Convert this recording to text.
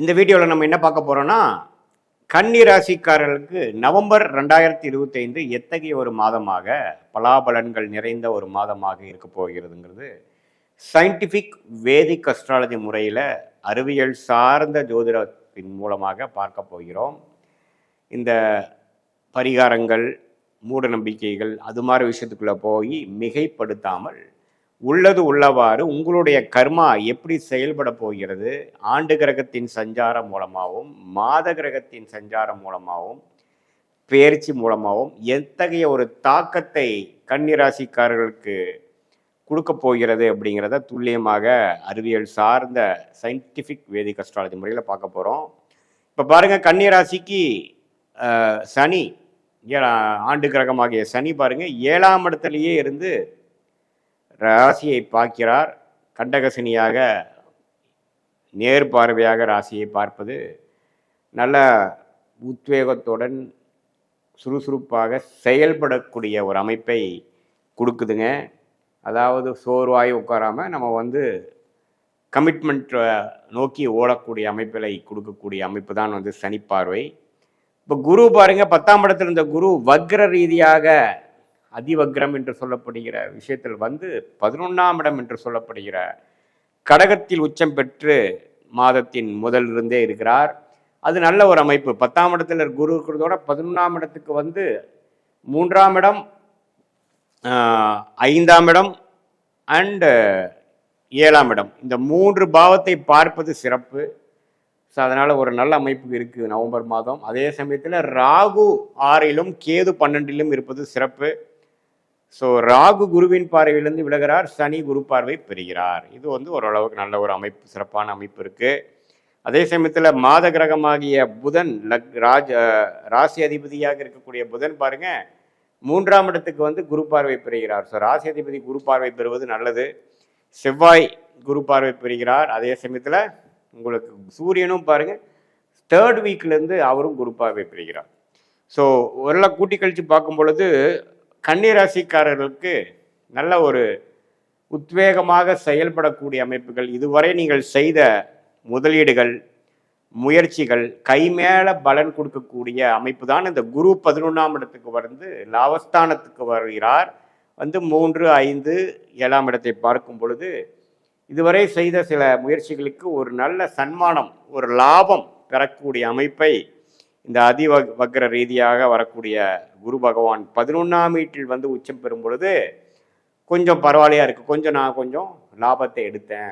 இந்த வீடியோவில் நம்ம என்ன பார்க்க போகிறோன்னா கன்னி ராசிக்காரர்களுக்கு நவம்பர் ரெண்டாயிரத்தி இருபத்தைந்து எத்தகைய ஒரு மாதமாக பலாபலன்கள் நிறைந்த ஒரு மாதமாக இருக்க போகிறதுங்கிறது சயின்டிஃபிக் வேதிக் அஸ்ட்ராலஜி முறையில் அறிவியல் சார்ந்த ஜோதிடத்தின் மூலமாக பார்க்க போகிறோம். இந்த பரிகாரங்கள் மூட நம்பிக்கைகள் அது மாதிரி விஷயத்துக்குள்ளே போய் மிகைப்படுத்தாமல் உள்ளது உள்ளவாறு உங்களுடைய கர்மா எப்படி செயல்பட போகிறது? ஆண்டு கிரகத்தின் சஞ்சாரம் மூலமாகவும் மாத கிரகத்தின் சஞ்சாரம் மூலமாகவும் பெயர்ச்சி மூலமாகவும் எத்தகைய ஒரு தாக்கத்தை கன்னிராசிக்காரர்களுக்கு கொடுக்க போகிறது அப்படிங்கிறத துல்லியமாக அறிவியல் சார்ந்த சயின்டிஃபிக் வேதிக் அஸ்ட்ராலஜி முறையில் பார்க்க போகிறோம் இப்போ பாருங்கள் கன்னிராசிக்கு சனி ஏழா ஆண்டு கிரகமாகிய சனி பாருங்கள் ஏழாம் இடத்துலையே இருந்து ராசியை பார்க்கிறார். கண்டகசினியாக நேர் பார்வையாக ராசியை பார்ப்பது நல்ல உத்வேகத்துடன் சுறுசுறுப்பாக செயல்படக்கூடிய ஒரு அமைப்பை கொடுக்குதுங்க. அதாவது சோர்வாய் உட்காராமல் நம்ம வந்து கமிட்மெண்ட்டை நோக்கி ஓடக்கூடிய அமைப்பிலை கொடுக்கக்கூடிய அமைப்பு தான் வந்து சனிப்பார்வை இப்போ குரு பாருங்க பத்தாம் இடத்துல இருந்த குரு வக்ர ரீதியாக அதிவக்ரம் என்று சொல்லப்படுகிற விஷயத்தில் வந்து பதினொன்றாம் இடம் என்று சொல்லப்படுகிற கடகத்தில் உச்சம் பெற்று மாதத்தின் முதலிருந்தே இருக்கிறார். அது நல்ல ஒரு அமைப்பு. பத்தாம் இடத்துல குரு இருக்கிறதோட பதினொன்றாம் இடத்துக்கு வந்து மூன்றாம் இடம் ஐந்தாம் இடம் அண்டு ஏழாம் இடம். இந்த மூன்று பாவத்தை பார்ப்பது சிறப்பு. ஸோ அதனால் ஒரு நல்ல அமைப்பு இருக்குது நவம்பர் மாதம். அதே சமயத்தில் ராகு ஆறிலும் கேது பன்னெண்டிலும் இருப்பது சிறப்பு. ஸோ ராகு குருவின் பார்வையிலிருந்து விலகிறார் சனி குரு பார்வை பெறுகிறார். இது வந்து ஓரளவுக்கு நல்ல ஒரு அமைப்பு சிறப்பான அமைப்பு இருக்குது அதே சமயத்தில் மாத கிரகமாகிய புதன் லக் ராஜ ராசி அதிபதியாக இருக்கக்கூடிய புதன் பாருங்க மூன்றாம் இடத்துக்கு வந்து குரு பார்வை பெறுகிறார். ஸோ ராசி அதிபதி குரு பார்வை பெறுவது நல்லது. செவ்வாய் குரு பார்வை பெறுகிறார். அதே சமயத்தில் உங்களுக்கு சூரியனும் பாருங்கள் தேர்ட் வீக்லேருந்து அவரும் குரு பார்வை பெறுகிறார். ஸோ ஓரளவு கூட்டி கழித்து பார்க்கும் பொழுது கன்னிராசிக்காரர்களுக்கு நல்ல ஒரு உத்வேகமாக செயல்படக்கூடிய அமைப்புகள். இதுவரை நீங்கள் செய்த முதலீடுகள் முயற்சிகள் கைமேல பலன் கொடுக்கக்கூடிய அமைப்பு தான் இந்த குரு பதினொன்றாம் இடத்துக்கு வந்து லாபஸ்தானத்துக்கு வருகிறார். வந்து மூன்று ஐந்து ஏழாம் இடத்தை பார்க்கும் பொழுது இதுவரை செய்த சில முயற்சிகளுக்கு ஒரு நல்ல சன்மானம் ஒரு லாபம் பெறக்கூடிய அமைப்பை இந்த அதிவக்ர ரீதியாக வரக்கூடிய குரு பகவான் பதினொன்றாம் வீட்டில் வந்து உச்சம் பெறும் பொழுது கொஞ்சம் பரவாயில்லையா இருக்குது கொஞ்சம் நான் கொஞ்சம் லாபத்தை எடுத்தேன்.